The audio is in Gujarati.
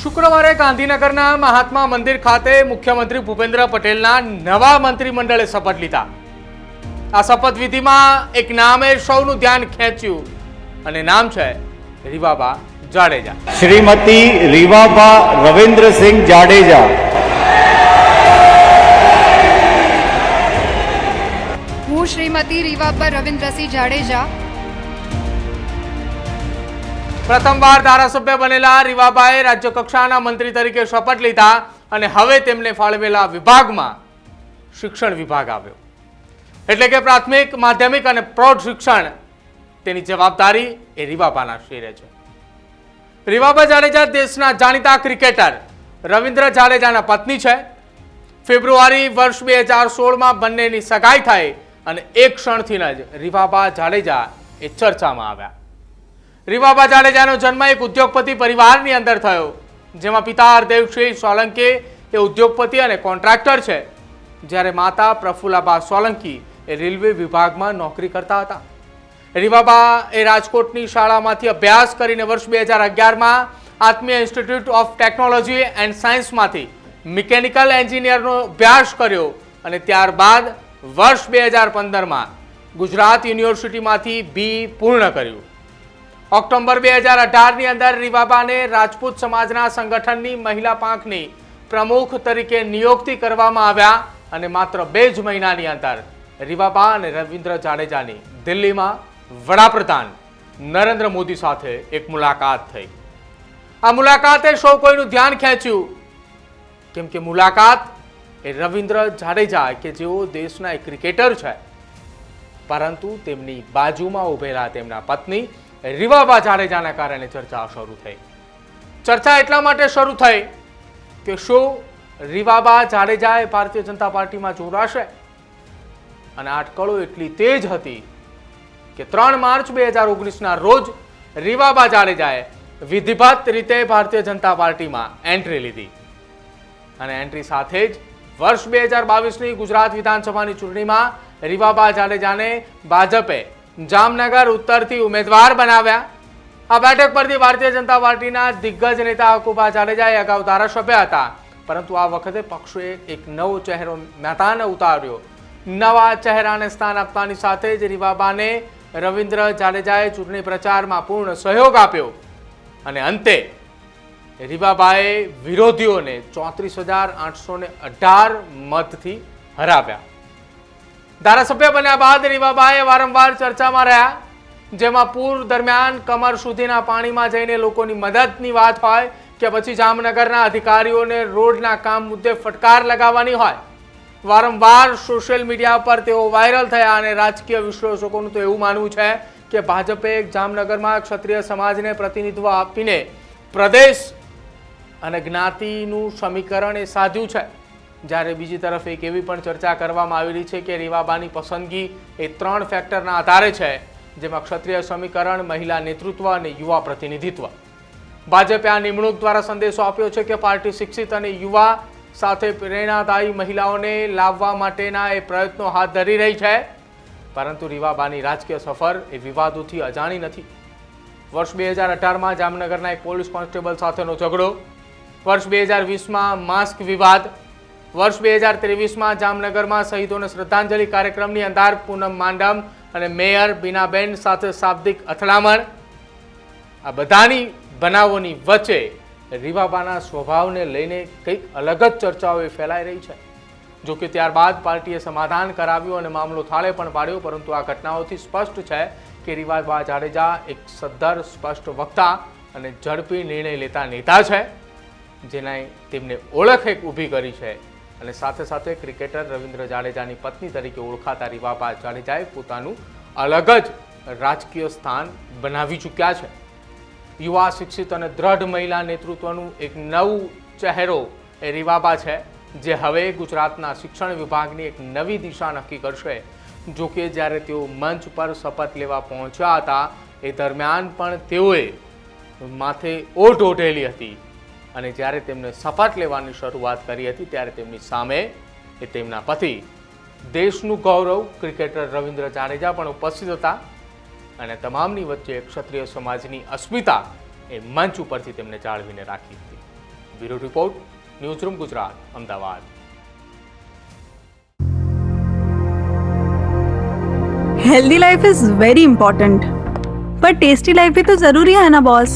શુક્રવારે ગાંધીનગરના મહાત્મા મંદિર ખાતે મુખ્યમંત્રી ભૂપેન્દ્ર પટેલના નવા મંત્રીમંડળે શપથ લીધા. આ શપથવિધિમાં એક નામે સૌનું ધ્યાન ખેંચ્યું અને નામ છે રીવાબા જાડેજા. શ્રીમતી રીવાબા રવિન્દ્રસિંહ જાડેજા. હું શ્રીમતી રીવાબા રવિન્દ્રસિંહ જાડેજા. પ્રથમવાર ધારાસભ્ય બનેલા રીવાબાએ રાજ્ય કક્ષાના મંત્રી તરીકે શપથ લીધા અને હવે તેમને ફાળવેલા વિભાગમાં શિક્ષણ વિભાગ આવ્યો. એટલે કે પ્રાથમિક, માધ્યમિક અને પ્રૌઢ શિક્ષણ તેની જવાબદારી એ રીવાબાના શિરે છે. રીવાબા જાડેજા દેશના જાણીતા ક્રિકેટર રવિન્દ્ર જાડેજાના પત્ની છે. ફેબ્રુઆરી વર્ષ બે હજાર સોળમાં બંનેની સગાઈ થઈ અને એક ક્ષણથી જ રીવાબા જાડેજા એ ચર્ચામાં આવ્યા. રીવાબા જાડેજાનો જન્મ એક ઉદ્યોગપતિ પરિવારની અંદર થયો, જેમાં પિતા હરદેવસિંહ સોલંકી એ ઉદ્યોગપતિ અને કોન્ટ્રાક્ટર છે. જ્યારે માતા પ્રફુલાબા સોલંકી એ રેલવે વિભાગમાં નોકરી કરતા હતા. રીવાબા એ રાજકોટની શાળામાંથી અભ્યાસ કરીને વર્ષ બે હજાર અગિયારમાં Atmiya institute of technology and સાયન્સમાંથી mechanical એન્જિનિયરનો અભ્યાસ કર્યો અને ત્યારબાદ વર્ષ બે હજાર પંદરમાં ગુજરાત યુનિવર્સિટીમાંથી બી પૂર્ણ કર્યું. ઓક્ટોબર બે હજાર અઢારની અંદર રીવાબાને રાજપૂત સમાજના સંગઠનની મહિલા પાંખની પ્રમુખ તરીકે નિયુક્તિ કરવામાં આવ્યા અને માત્ર બે જ મહિનાની અંદર રીવાબા અને રવિન્દ્ર જાડેજાની દિલ્હીમાં વડાપ્રધાન નરેન્દ્ર મોદી સાથે એક મુલાકાત થઈ. આ મુલાકાતે સૌ કોઈનું ધ્યાન ખેંચ્યું. કેમ કે મુલાકાત એ રવિન્દ્ર જાડેજા કે જેઓ દેશના એક ક્રિકેટર છે, પરંતુ તેમની બાજુમાં ઉભેલા તેમના પત્ની રીવાબા જાડેજાના કારણે ચર્ચા શરૂ થઈ. ચર્ચા એટલા માટે શરૂ થઈ કે શું રીવાબા જાડેજા એ ભારતીય જનતા પાર્ટીમાં જોડાશે? અને અટકળો એટલી તેજ હતી કે ત્રણ માર્ચ બે હજાર ઓગણીસના રોજ રીવાબા જાડેજાએ વિધિભત રીતે ભારતીય જનતા પાર્ટીમાં એન્ટ્રી લીધી. અને એન્ટ્રી સાથે જ વર્ષ બે હજાર બાવીસની ગુજરાત વિધાનસભાની ચૂંટણીમાં રીવાબા જાડેજાને ભાજપે જામનગર ઉત્તરથી ઉમેદવાર બનાવ્યા. આ બેઠક પરથી ભારતીય જનતા પાર્ટીના દિગ્ગજ નેતા હકુબા જાડેજાએ અગાઉ ધારાસભ્ય હતા. પરંતુ આ વખતે પક્ષે એક નવો ચહેરો મેદાને ઉતાર્યો. નવા ચહેરાને સ્થાન આપવાની સાથે જ રીવાબાને રવિન્દ્ર જાડેજાએ ચૂંટણી પ્રચારમાં પૂર્ણ સહયોગ આપ્યો. અને અંતે, રીવાબાએ વિરોધીઓને ચોત્રીસ હજાર આઠસો અઢાર મતથી હરાવ્યા. ધારાસભ્ય બન્યા બાદ રીવાબાએ વારંવાર ચર્ચામાં રહ્યા. જેમાં પૂર દરમિયાન કમર સુધીના પાણીમાં જઈને લોકોની મદદની વાત હોય કે પછી જામનગરના અધિકારીઓને રોડના કામ મુદ્દે ફટકાર લગાવવાની હોય. વારંવાર સોશિયલ મીડિયા પર તેઓ વાયરલ થયા અને રાજકીય વિશ્લેષકોનું તો એવું માનવું છે કે ભાજપે જામનગરમાં ક્ષત્રિય સમાજને પ્રતિનિધિત્વ આપીને પ્રદેશ અને જ્ઞાતિનું સમીકરણ એ સાધ્યું છે. જ્યારે બીજી તરફ એક એવી પણ ચર્ચા કરવામાં આવી રહી છે કે રીવાબાની પસંદગી એ ત્રણ ફેક્ટરના આધારે છે, જેમાં ક્ષત્રિય સમીકરણ, મહિલા નેતૃત્વ અને યુવા પ્રતિનિધિત્વ. ભાજપે આ નિમણૂક દ્વારા સંદેશો આપ્યો છે કે પાર્ટી શિક્ષિત અને યુવા સાથે પ્રેરણાદાયી મહિલાઓને લાવવા માટેના એ પ્રયત્નો હાથ ધરી રહી છે. પરંતુ રીવાબાની રાજકીય સફર એ વિવાદોથી અજાણી નથી. વર્ષ બે હજાર અઢારમાં જામનગરના એક પોલીસ કોન્સ્ટેબલ સાથેનો ઝઘડો. વર્ષ બે હજાર વીસમાં માસ્ક વિવાદ. વર્ષ બે હજાર ત્રેવીસમાં જામનગરમાં શહીદોને શ્રદ્ધાંજલિ કાર્યક્રમની અંદર પૂનમ માંડમ અને મેયર બીનાબેન સાથે શાબ્દિક અથડામણ. આ બધાની બનાવોની વચ્ચે રીવાબાના સ્વભાવને લઈને કંઈક અલગ જ ચર્ચાઓ એ ફેલાઈ રહી છે. જો કે ત્યારબાદ પાર્ટીએ સમાધાન કરાવ્યું અને મામલો થાળે પણ પાડ્યો, પરંતુ આ ઘટનાઓથી સ્પષ્ટ છે કે રીવાબા જાડેજા એક સદ્ધર, સ્પષ્ટ વક્તા અને ઝડપી નિર્ણય લેતા નેતા છે જેને તેમને ઓળખ એક ઊભી કરી છે. અને સાથે સાથે ક્રિકેટર રવિન્દ્ર જાડેજાની પત્ની તરીકે ઓળખાતા રીવાબા જાડેજાએ પોતાનું અલગ જ રાજકીય સ્થાન બનાવી ચૂક્યા છે. યુવા શિક્ષિત અને દ્રઢ મહિલા નેતૃત્વનું એક નવું ચહેરો એ રીવાબા છે, જે હવે ગુજરાતના શિક્ષણ વિભાગની એક નવી દિશા નક્કી કરશે. જો કે જ્યારે તેઓ મંચ પર શપથ લેવા પહોંચ્યા હતા, એ દરમિયાન પણ તેઓએ માથે ઓઢ ઓઢેલી હતી. અને જ્યારે તેમને શપથ લેવાની શરૂઆત કરી હતી ત્યારે તેમની સામે એ તેમના પતિ દેશનું ગૌરવ ક્રિકેટર રવિન્દ્ર જાડેજા પણ ઉપસ્થિત હતા અને તમામની વચ્ચે ક્ષત્રિય સમાજની અસ્મિતા એ મંચ ઉપરથી તેમને જાળવીને રાખી હતી bureau report newsroom Gujarat Ahmedabad healthy life is very important पर टेस्टी लाइफ भी तो जरूरी है ना बॉस